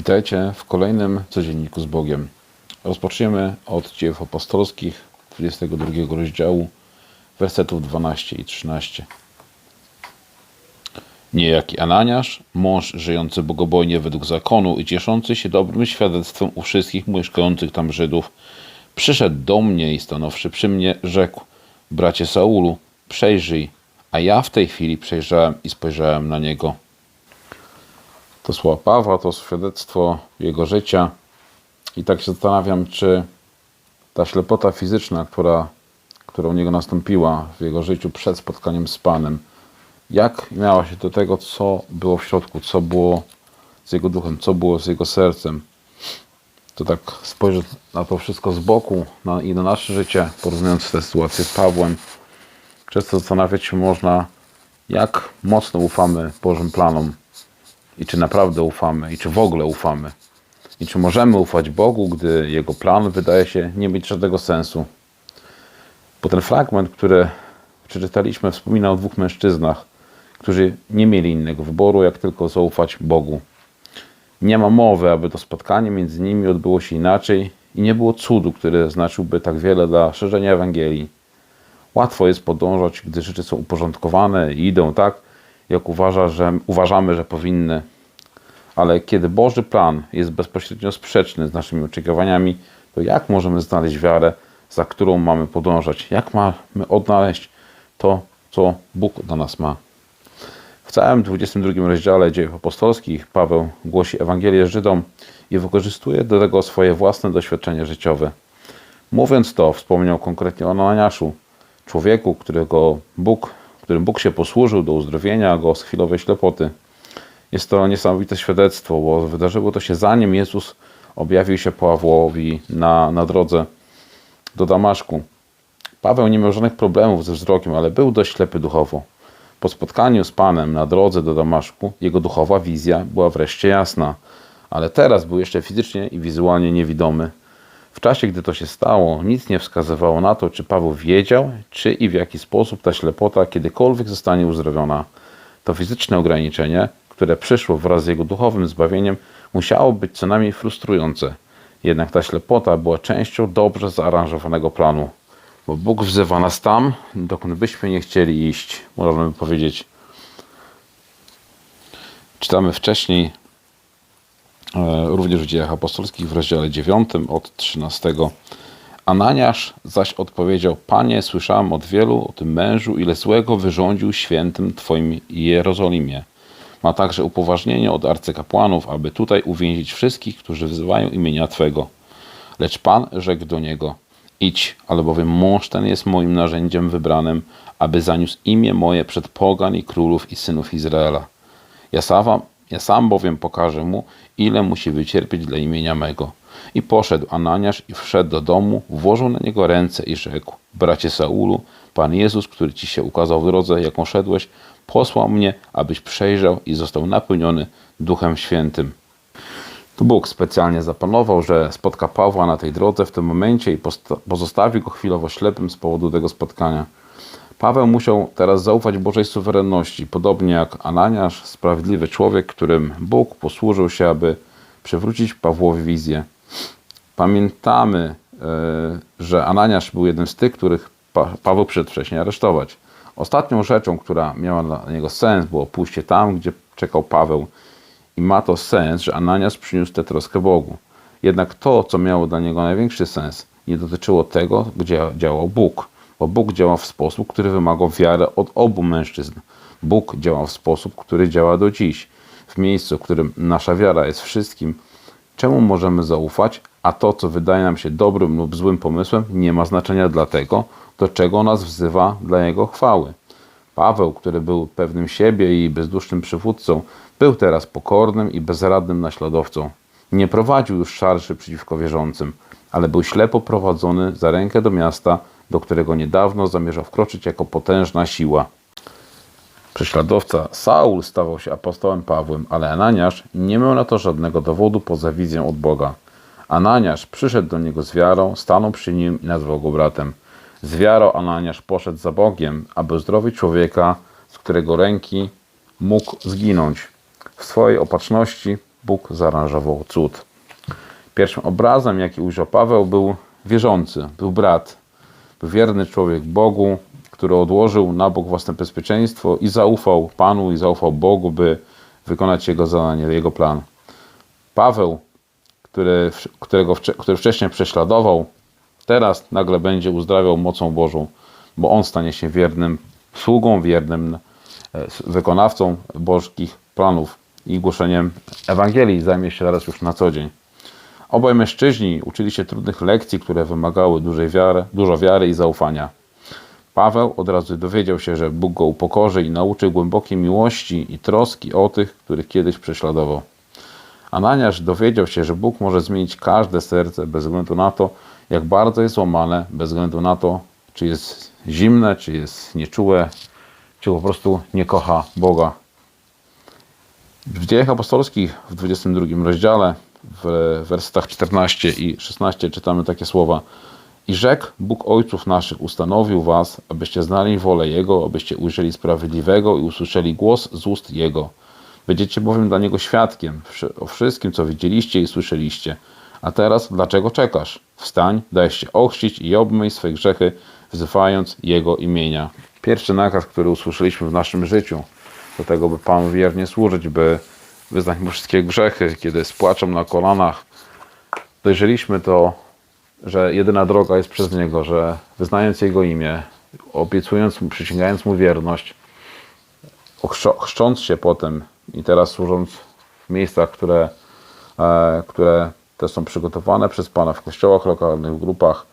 Witajcie w kolejnym codzienniku z Bogiem. Rozpoczniemy od dzieł apostolskich 22 rozdziału, wersetów 12 i 13. Niejaki Ananiasz, mąż żyjący bogobojnie według zakonu i cieszący się dobrym świadectwem u wszystkich mieszkających tam Żydów, przyszedł do mnie i stanowszy przy mnie, rzekł: Bracie Saulu, przejrzyj. A ja w tej chwili przejrzałem i spojrzałem na niego. To słowa Pawła, to świadectwo jego życia. I tak się zastanawiam, czy ta ślepota fizyczna, która, która u niego nastąpiła w jego życiu przed spotkaniem z Panem, jak miała się do tego, co było w środku, co było z jego duchem, co było z jego sercem. To tak spojrzeć na to wszystko z boku na, i na nasze życie, porównując tę sytuację z Pawłem. Często zastanawiać się można, jak mocno ufamy Bożym planom i czy naprawdę ufamy, i czy w ogóle ufamy. I czy możemy ufać Bogu, gdy Jego plan wydaje się nie mieć żadnego sensu. Bo ten fragment, który przeczytaliśmy, wspomina o dwóch mężczyznach, którzy nie mieli innego wyboru, jak tylko zaufać Bogu. Nie ma mowy, aby to spotkanie między nimi odbyło się inaczej i nie było cudu, który znaczyłby tak wiele dla szerzenia Ewangelii. Łatwo jest podążać, gdy rzeczy są uporządkowane i idą tak, jak uważa, że, uważamy, że powinny. Ale kiedy Boży plan jest bezpośrednio sprzeczny z naszymi oczekiwaniami, to jak możemy znaleźć wiarę, za którą mamy podążać? Jak mamy odnaleźć to, co Bóg dla nas ma? W całym 22 rozdziale dziejów apostolskich Paweł głosi Ewangelię Żydom i wykorzystuje do tego swoje własne doświadczenie życiowe. Mówiąc to, wspomniał konkretnie o Ananiaszu, człowieku, którego Bóg, którym Bóg się posłużył do uzdrowienia go z chwilowej ślepoty. Jest to niesamowite świadectwo, bo wydarzyło to się zanim Jezus objawił się Pawłowi na, na drodze do Damaszku. Paweł nie miał żadnych problemów ze wzrokiem, ale był dość ślepy duchowo. Po spotkaniu z Panem na drodze do Damaszku, jego duchowa wizja była wreszcie jasna, ale teraz był jeszcze fizycznie i wizualnie niewidomy. W czasie, gdy to się stało, nic nie wskazywało na to, czy Paweł wiedział, czy i w jaki sposób ta ślepota kiedykolwiek zostanie uzdrowiona. To fizyczne ograniczenie, które przyszło wraz z jego duchowym zbawieniem, musiało być co najmniej frustrujące. Jednak ta ślepota była częścią dobrze zaaranżowanego planu. Bo Bóg wzywa nas tam, dokąd byśmy nie chcieli iść, można by powiedzieć. Czytamy wcześniej, e, również w dziejach apostolskich w rozdziale 9 od 13. Ananiasz zaś odpowiedział: Panie, słyszałem od wielu o tym mężu, ile złego wyrządził świętym Twoim Jerozolimie. Ma także upoważnienie od arcykapłanów, aby tutaj uwięzić wszystkich, którzy wzywają imienia Twego. Lecz Pan rzekł do niego: Idź, albowiem mąż ten jest moim narzędziem wybranym, aby zaniósł imię moje przed pogan i królów i synów Izraela. Ja sam, ja sam bowiem pokażę mu, ile musi wycierpieć dla imienia mego. I poszedł Ananiasz i wszedł do domu, włożył na niego ręce i rzekł: Bracie Saulu, Pan Jezus, który ci się ukazał w drodze, jaką szedłeś, posłał mnie, abyś przejrzał i został napełniony Duchem Świętym. Bóg specjalnie zapanował, że spotka Pawła na tej drodze w tym momencie i pozostawi go chwilowo ślepym z powodu tego spotkania. Paweł musiał teraz zaufać Bożej suwerenności, podobnie jak Ananiasz, sprawiedliwy człowiek, którym Bóg posłużył się, aby przywrócić Pawłowi wizję. Pamiętamy, e, że Ananiasz był jednym z tych, których Paweł przyszedł wcześniej aresztować. Ostatnią rzeczą, która miała dla niego sens, było pójście tam, gdzie czekał Paweł. I ma to sens, że Ananias przyniósł tę troskę Bogu. Jednak to, co miało dla niego największy sens, nie dotyczyło tego, gdzie działał Bóg, bo Bóg działa w sposób, który wymagał wiary od obu mężczyzn. Bóg działa w sposób, który działa do dziś. W miejscu, w którym nasza wiara jest wszystkim, czemu możemy zaufać, a to, co wydaje nam się dobrym lub złym pomysłem, nie ma znaczenia dla tego, do czego nas wzywa dla Jego chwały. Paweł, który był pewnym siebie i bezdusznym przywódcą, był teraz pokornym i bezradnym naśladowcą. Nie prowadził już szarży przeciwko wierzącym, ale był ślepo prowadzony za rękę do miasta, do którego niedawno zamierzał wkroczyć jako potężna siła. Prześladowca Saul stawał się apostołem Pawłem, ale Ananiasz nie miał na to żadnego dowodu poza wizją od Boga. Ananiasz przyszedł do niego z wiarą, stanął przy nim i nazwał go bratem. Z wiarą Ananiasz poszedł za Bogiem, aby uzdrowić człowieka, z którego ręki mógł zginąć. W swojej opatrzności Bóg zaaranżował cud. Pierwszym obrazem, jaki ujrzał Paweł, był wierzący, był brat, wierny człowiek Bogu, który odłożył na bok własne bezpieczeństwo i zaufał Panu i zaufał Bogu, by wykonać Jego zadanie, Jego plan. Paweł, który, którego, który wcześniej prześladował, teraz nagle będzie uzdrawiał mocą Bożą, bo on stanie się wiernym sługą, wiernym e, wykonawcą bożkich planów i głoszeniem Ewangelii zajmie się teraz już na co dzień. Obaj mężczyźni uczyli się trudnych lekcji, które wymagały dużej wiary, dużo wiary i zaufania. Paweł od razu dowiedział się, że Bóg go upokorzy i nauczy głębokiej miłości i troski o tych, których kiedyś prześladował. Ananiasz dowiedział się, że Bóg może zmienić każde serce bez względu na to, jak bardzo jest łamane, bez względu na to, czy jest zimne, czy jest nieczułe, czy po prostu nie kocha Boga. W dziejach apostolskich w 22 rozdziale, w wersetach 14 i 16 czytamy takie słowa. I rzekł Bóg ojców naszych ustanowił was, abyście znali wolę Jego, abyście ujrzeli sprawiedliwego i usłyszeli głos z ust Jego. Będziecie bowiem dla Niego świadkiem o wszystkim, co widzieliście i słyszeliście. A teraz dlaczego czekasz? Wstań, daj się ochrzcić i obmyj swe grzechy, wzywając Jego imienia. Pierwszy nakaz, który usłyszeliśmy w naszym życiu, do tego, by Panu wiernie służyć, by wyznać Mu wszystkie grzechy, kiedy z płaczem na kolanach dojrzeliśmy to, że jedyna droga jest przez Niego, że wyznając Jego imię, obiecując Mu, przysięgając Mu wierność, chrzcząc się potem i teraz służąc w miejscach, które, e, które też są przygotowane przez Pana w kościołach lokalnych, w grupach,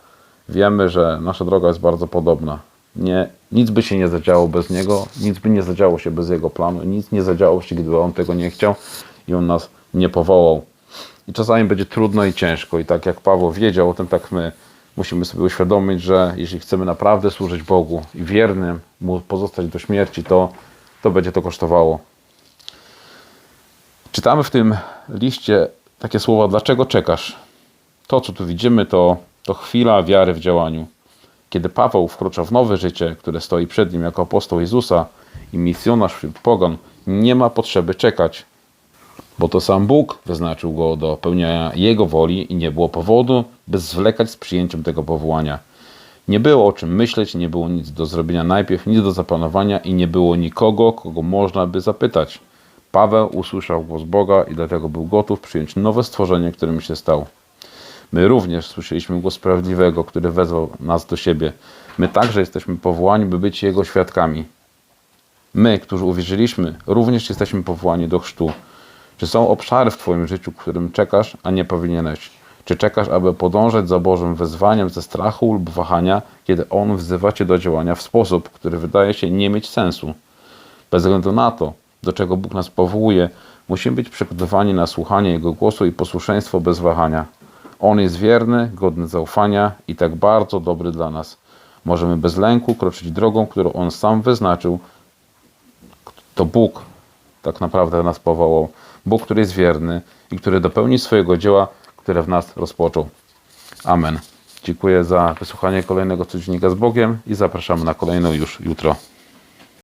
wiemy, że nasza droga jest bardzo podobna. Nie, nic by się nie zadziało bez Niego, nic by nie zadziało się bez Jego planu, nic nie zadziało się, gdyby On tego nie chciał i On nas nie powołał. I czasami będzie trudno i ciężko. I tak jak Paweł wiedział o tym, tak my musimy sobie uświadomić, że jeśli chcemy naprawdę służyć Bogu i wiernym Mu pozostać do śmierci, to, to będzie to kosztowało. Czytamy w tym liście takie słowa, dlaczego czekasz? To, co tu widzimy, to, to chwila wiary w działaniu. Kiedy Paweł wkracza w nowe życie, które stoi przed nim jako apostoł Jezusa i misjonarz wśród pogan, nie ma potrzeby czekać, bo to sam Bóg wyznaczył go do pełnienia Jego woli i nie było powodu, by zwlekać z przyjęciem tego powołania. Nie było o czym myśleć, nie było nic do zrobienia najpierw, nic do zaplanowania i nie było nikogo, kogo można by zapytać. Paweł usłyszał głos Boga i dlatego był gotów przyjąć nowe stworzenie, którym się stał. My również słyszeliśmy głos Sprawiedliwego, który wezwał nas do siebie. My także jesteśmy powołani, by być Jego świadkami. My, którzy uwierzyliśmy, również jesteśmy powołani do chrztu. Czy są obszary w Twoim życiu, którym czekasz, a nie powinieneś? Czy czekasz, aby podążać za Bożym wezwaniem ze strachu lub wahania, kiedy On wzywa Cię do działania w sposób, który wydaje się nie mieć sensu? Bez względu na to, do czego Bóg nas powołuje, musimy być przygotowani na słuchanie Jego głosu i posłuszeństwo bez wahania. On jest wierny, godny zaufania i tak bardzo dobry dla nas. Możemy bez lęku kroczyć drogą, którą On sam wyznaczył. To Bóg tak naprawdę nas powołał. Bóg, który jest wierny i który dopełni swojego dzieła, które w nas rozpoczął. Amen. Dziękuję za wysłuchanie kolejnego codziennika z Bogiem i zapraszamy na kolejną już jutro.